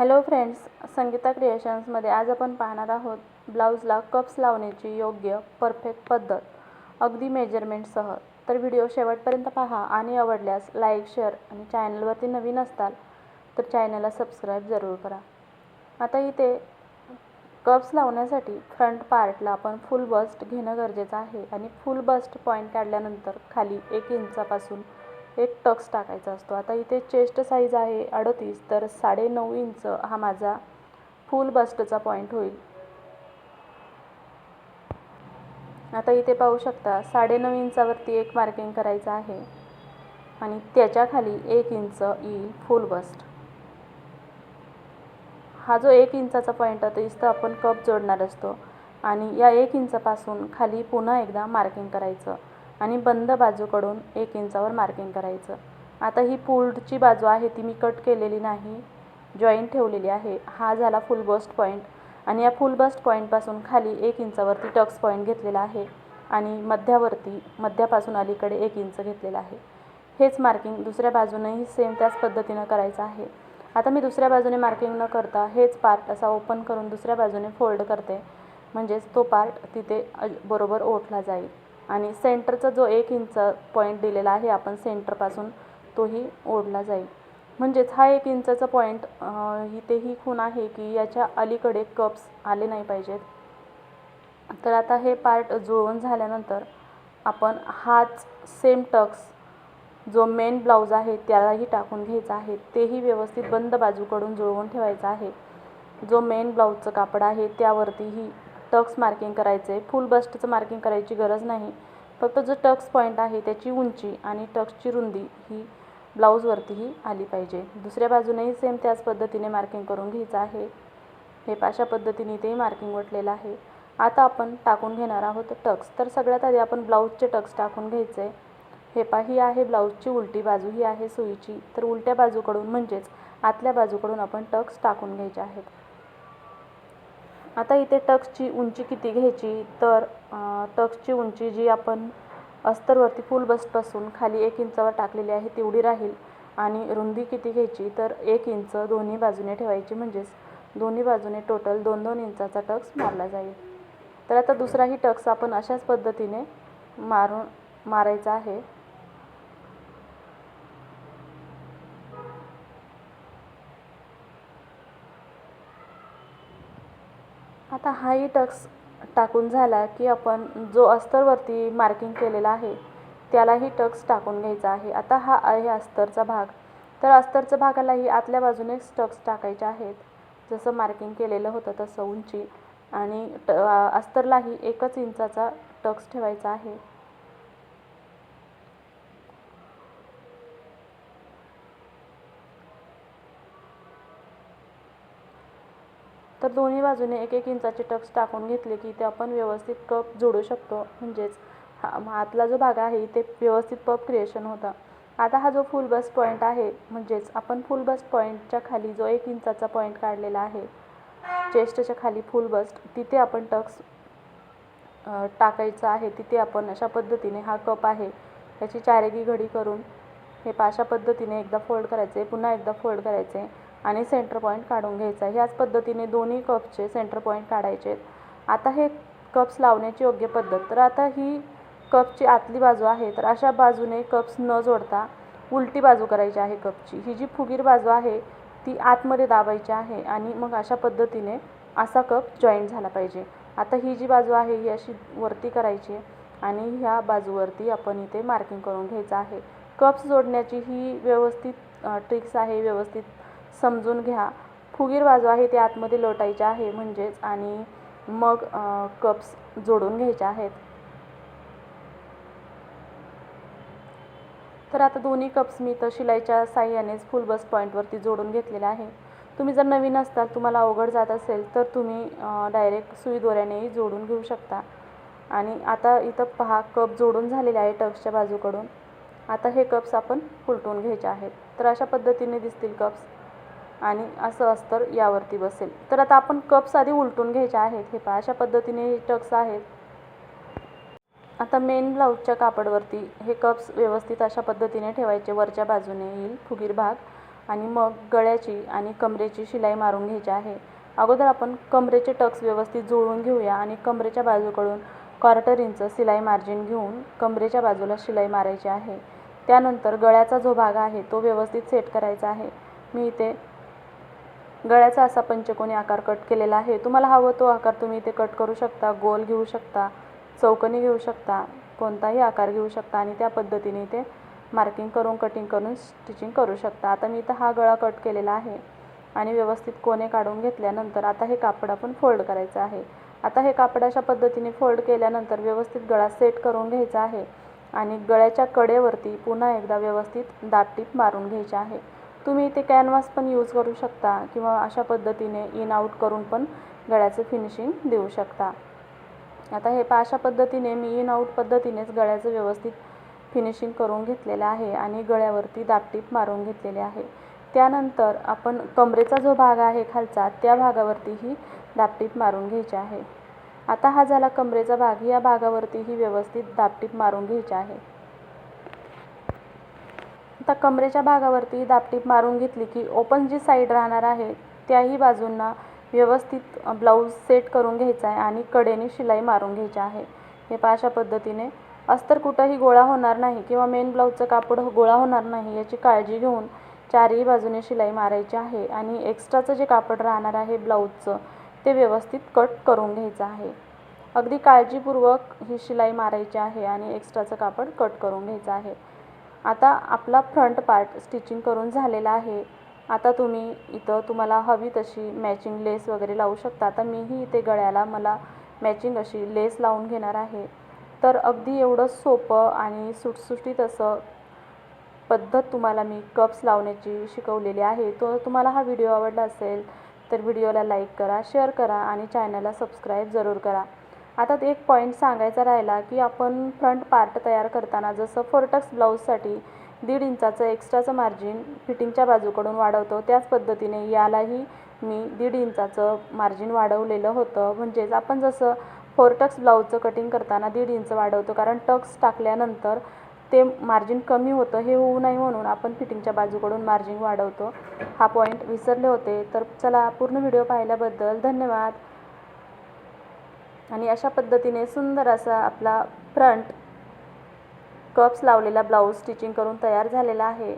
Hello friends Sangeeta क्रिएशन्समध्ये आज आपण पाहणार आहोत ब्लाऊजला कप्स लावण्याची योग्य परफेक्ट पद्धत. अगदी मेजरमेंटसह तर व्हिडिओ शेवटपर्यंत पहा आणि आवडल्यास लाईक शेअर आणि चॅनलवरती नवीन असताल तर चॅनलला सबस्क्राईब जरूर करा. आता इथे कप्स लावण्यासाठी फ्रंट पार्टला आपण फुल बस्ट घेणं गरजेचं आहे आणि फुल बस्ट पॉईंट काढल्यानंतर खाली एक इंचापासून एक टक्स टाकायचा असतो. आता इथे चेस्ट साईज आहे अडतीस तर साडेनऊ इंच हा माझा फुल बस्टचा पॉईंट होईल. आता इथे पाहू शकता साडेनऊ इंचावरती एक मार्किंग करायचं आहे आणि त्याच्याखाली एक इंच येईल फुल बस्ट हा जो एक इंचाचा पॉईंट आहे इथं आपण कप जोडणार असतो आणि या एक इंचापासून खाली पुन्हा एकदा मार्किंग करायचं. आणि बंद बाजूकडून एक इंचावर मार्किंग करायचं. आता ही पुढची बाजू आहे ती मी कट केलेली नाही. जॉईंट ठेवलेली आहे. हा झाला फुल बस्ट पॉईंट आणि या फुल बस्ट पॉईंटपासून खाली एक इंचावरती टक्स पॉईंट घेतलेला आहे. आणि मध्यावरती मध्यापासून अलीकडे एक इंच घेतलेलं आहे. हेच मार्किंग दुसऱ्या बाजूनेही सेम त्याच पद्धतीनं करायचं आहे. आता मी दुसऱ्या बाजूने मार्किंग न करता हेच पार्ट असा ओपन करून दुसऱ्या बाजूने फोल्ड करते. म्हणजेच तो पार्ट तिथे बरोबर ओढला जाईल. आणि सेंटरचा जो एक इंच पॉईंट दिलेला आहे आपण सेंटरपासून तोही ओढला जाईल. म्हणजेच हा एक इंचाचा पॉईंट इथेही खूण आहे की याच्या अलीकडे कप्स आले नाही पाहिजेत. तर आता हे पार्ट जुळवून झाल्यानंतर आपण हाच सेम टक्स जो मेन ब्लाऊज आहे त्यालाही टाकून घ्यायचा आहे. तेही व्यवस्थित बंद बाजूकडून जुळवून ठेवायचा आहे. जो मेन ब्लाऊजचं कापड आहे त्यावरतीही टक्स मार्किंग करायचं आहे फुल बस्टचं मार्किंग करायची गरज नाही. फक्त जो टक्स पॉईंट आहे त्याची उंची आणि टक्सची रुंदी ही ब्लाऊजवरतीही आली पाहिजे. दुसऱ्या बाजूनेही सेम त्याच पद्धतीने मार्किंग करून घ्यायचं आहे. हे अशा पद्धतीने तेही मार्किंग वाटलेलं आहे. आता आपण टाकून घेणार आहोत टक्स. तर सगळ्यात आधी आपण ब्लाऊजचे टक्स टाकून घ्यायचे. हे पा ही आहे ब्लाऊजची उलटी बाजू ही आहे सुईची. तर उलट्या बाजूकडून म्हणजेच आतल्या बाजूकडून आपण टक्स टाकून घ्यायचे आहेत. आता इथे टक्सची उंची किती घ्यायची? तर टक्सची उंची जी आपण अस्तरवरती फुल बसपासून खाली एक इंचावर टाकलेली आहे तेवढी राहील. आणि रुंदी किती घ्यायची? तर एक इंच दोन्ही बाजूने ठेवायची. म्हणजेच दोन्ही बाजूने टोटल दोन दोन इंचाचा टक्स मारला जाईल. तर आता दुसराही टक्स आपण अशाच पद्धतीने मारून मारायचा आहे. आता हाही टक्स टाकून झाला की आपण जो अस्तरवरती मार्किंग केलेला आहे त्यालाही टक्स टाकून घ्यायचा आहे. आता हा आहे अस्तरचा भाग. तर अस्तरच्या भागालाही आतल्या बाजूने टक्स टाकायचे आहेत. जसं मार्किंग केलेलं होतं तसं उंची. आणि ट अस्तरलाही एकच इंचाचा टक्स ठेवायचा आहे. तर दोन्ही बाजूने एक एक इंचाचे टक्स टाकून घेतले की ते आपण व्यवस्थित कप जोडू शकतो. म्हणजेच हा आतला जो भाग आहे ते व्यवस्थित पप क्रिएशन होतं. आता हा जो फुल बस पॉईंट आहे म्हणजेच आपण फुल बस पॉईंटच्या खाली जो एक इंचाचा पॉईंट काढलेला आहे चेस्टच्या खाली फुल बस्ट तिथे आपण टक्स टाकायचं आहे. तिथे आपण अशा पद्धतीने हा कप आहे याची चारेगी घडी करून हे अशा पद्धतीने एकदा फोल्ड करायचे पुन्हा एकदा फोल्ड करायचे. आणि सेंटर पॉईंट काढून घ्यायचा ह्याच पद्धतीने दोन्ही कपचे सेंटर पॉईंट काढायचे आता हे कप्स लावण्याची योग्य पद्धत. तर आता ही कपची आतली बाजू आहे तर अशा बाजूने कप्स न जोडता उलटी बाजू करायची आहे कपची ही जी फुगीर बाजू आहे ती आतमध्ये दाबायची आहे आणि मग अशा पद्धतीने असा कप जॉईंट झाला पाहिजे. आता ही जी बाजू आहे ही अशी वरती करायची आणि ह्या बाजूवरती आपण इथे मार्किंग करून घ्यायचं आहे. कप्स जोडण्याची ही व्यवस्थित ट्रिक्स आहे व्यवस्थित समजून घ्या. फुगीर बाजू आहे ती आतमध्ये लोटायची आहे म्हणजेच आणि मग कप्स जोडून घ्यायचे आहेत. तर आता दोन्ही कप्स मी तर शिलाईच्या साह्यानेच फुल बस पॉईंटवरती जोडून घेतलेले आहे. तुम्ही जर नवीन असताल तुम्हाला अवघड जात असेल तर तुम्ही डायरेक्ट सुई दोऱ्यानेही जोडून घेऊ शकता. आणि आता इथं पहा कप जोडून झालेले आहे टक्सच्या बाजूकडून. आता हे कप्स आपण उलटून घ्यायचे आहेत. तर अशा पद्धतीने दिसतील कप्स. आणि असं अस्तर यावरती बसेल. तर आता आपण कप्स आधी उलटून घ्यायचे आहेत. हे पहा अशा पद्धतीने हे टक्स आहेत. आता मेन ब्लाऊजच्या कापडवरती हे कप्स व्यवस्थित अशा पद्धतीने ठेवायचे. वरच्या बाजूने येईल फुगीर भाग. आणि मग गळ्याची आणि कमरेची शिलाई मारून घ्यायची आहे. अगोदर आपण कमरेचे टक्स व्यवस्थित जुळवून घेऊया आणि कमरेच्या बाजूकडून क्वार्टर इंच शिलाई मार्जिन घेऊन कमरेच्या बाजूला शिलाई मारायची आहे. त्यानंतर गळ्याचा जो भाग आहे तो व्यवस्थित सेट करायचा आहे. मी इथे गळ्याचा असा पंचकोनी आकार कट केलेला आहे. तुम्हाला हवं तो आकार तुम्ही इथे कट करू शकता गोल घेऊ शकता चौकनी घेऊ शकता कोणताही आकार घेऊ शकता आणि त्या पद्धतीने इथे मार्किंग करून कटिंग करून स्टिचिंग करू शकता. आता मी इथं हा गळा कट केलेला आहे आणि व्यवस्थित कोणे काढून घेतल्यानंतर आता हे कापड आपण फोल्ड करायचं आहे. आता हे कापड अशा पद्धतीने फोल्ड केल्यानंतर व्यवस्थित गळा सेट करून घ्यायचा आहे आणि गळ्याच्या कडेवरती पुन्हा एकदा व्यवस्थित दाबटीप मारून घ्यायची आहे. तुम्ही इथे कॅनव्हास पण यूज करू शकता किंवा अशा पद्धतीने इन आऊट करून पण गळ्याचं फिनिशिंग देऊ शकता. आता हे पा अशा पद्धतीने मी इन आऊट पद्धतीनेच गळ्याचं व्यवस्थित फिनिशिंग करून घेतलेलं आहे आणि गळ्यावरती दाबटीप मारून घेतलेले आहे. त्यानंतर आपण कमरेचा जो भाग आहे खालचा त्या भागावरतीही दाबटीप मारून घ्यायची आहे. आता हा झाला कमरेचा भाग. या भागावरतीही व्यवस्थित दाबटीप मारून घ्यायची आहे. आता कमरेच्या भागावरती दाबटीप मारून घेतली की ओपन जी साईड राहणार आहे त्याही बाजूंना व्यवस्थित ब्लाऊज सेट करून घ्यायचा आहे आणि कडेने शिलाई मारून घ्यायची आहे. हे पहा अशा पद्धतीने अस्तर कुठंही गोळा होणार नाही किंवा मेन ब्लाऊजचं कापड गोळा होणार नाही याची काळजी घेऊन चारही बाजूने शिलाई मारायची आहे आणि एक्स्ट्राचं जे कापड राहणार आहे ब्लाऊजचं ते व्यवस्थित कट करून घ्यायचं आहे. अगदी काळजीपूर्वक ही शिलाई मारायची आहे आणि एक्स्ट्राचं कापड कट करून घ्यायचं आहे. आता आपला फ्रंट पार्ट स्टिचिंग करून झालेला आहे. आता तुम्ही इथं तुम्हाला हवी तशी मॅचिंग लेस वगैरे लावू शकता. आता मीही इथे गळ्याला मला मॅचिंग अशी लेस लावून घेणार आहे. तर अगदी एवढं सोपं आणि सुटसुटीत असं पद्धत तुम्हाला मी कप्स लावण्याची शिकवलेली आहे. तो तुम्हाला हा व्हिडिओ आवडला असेल तर व्हिडिओला लाईक करा शेअर करा आणि चॅनलला सबस्क्राईब जरूर करा. आता ते एक पॉईंट सांगायचा राहिला की आपण फ्रंट पार्ट तयार करताना जसं फोरटक्स ब्लाऊजसाठी दीड इंचाचं एक्स्ट्राचं मार्जिन फिटिंगच्या बाजूकडून वाढवतो त्याच पद्धतीने यालाही मी दीड इंचाचं मार्जिन वाढवलेलं होतं. म्हणजेच आपण जसं फोरटक्स ब्लाऊजचं कटिंग करताना दीड इंच वाढवतो कारण टक्स टाकल्यानंतर ते मार्जिन कमी होतं हे होऊ नये म्हणून आपण फिटिंगच्या बाजूकडून मार्जिन वाढवतो. हा पॉईंट विसरले होते. तर चला पूर्ण व्हिडिओ पाहिल्याबद्दल धन्यवाद. आणि अशा पद्धतीने सुंदर असा आपला फ्रंट कप्स लावलेला ब्लाऊज स्टिचिंग करून तयार झालेला आहे.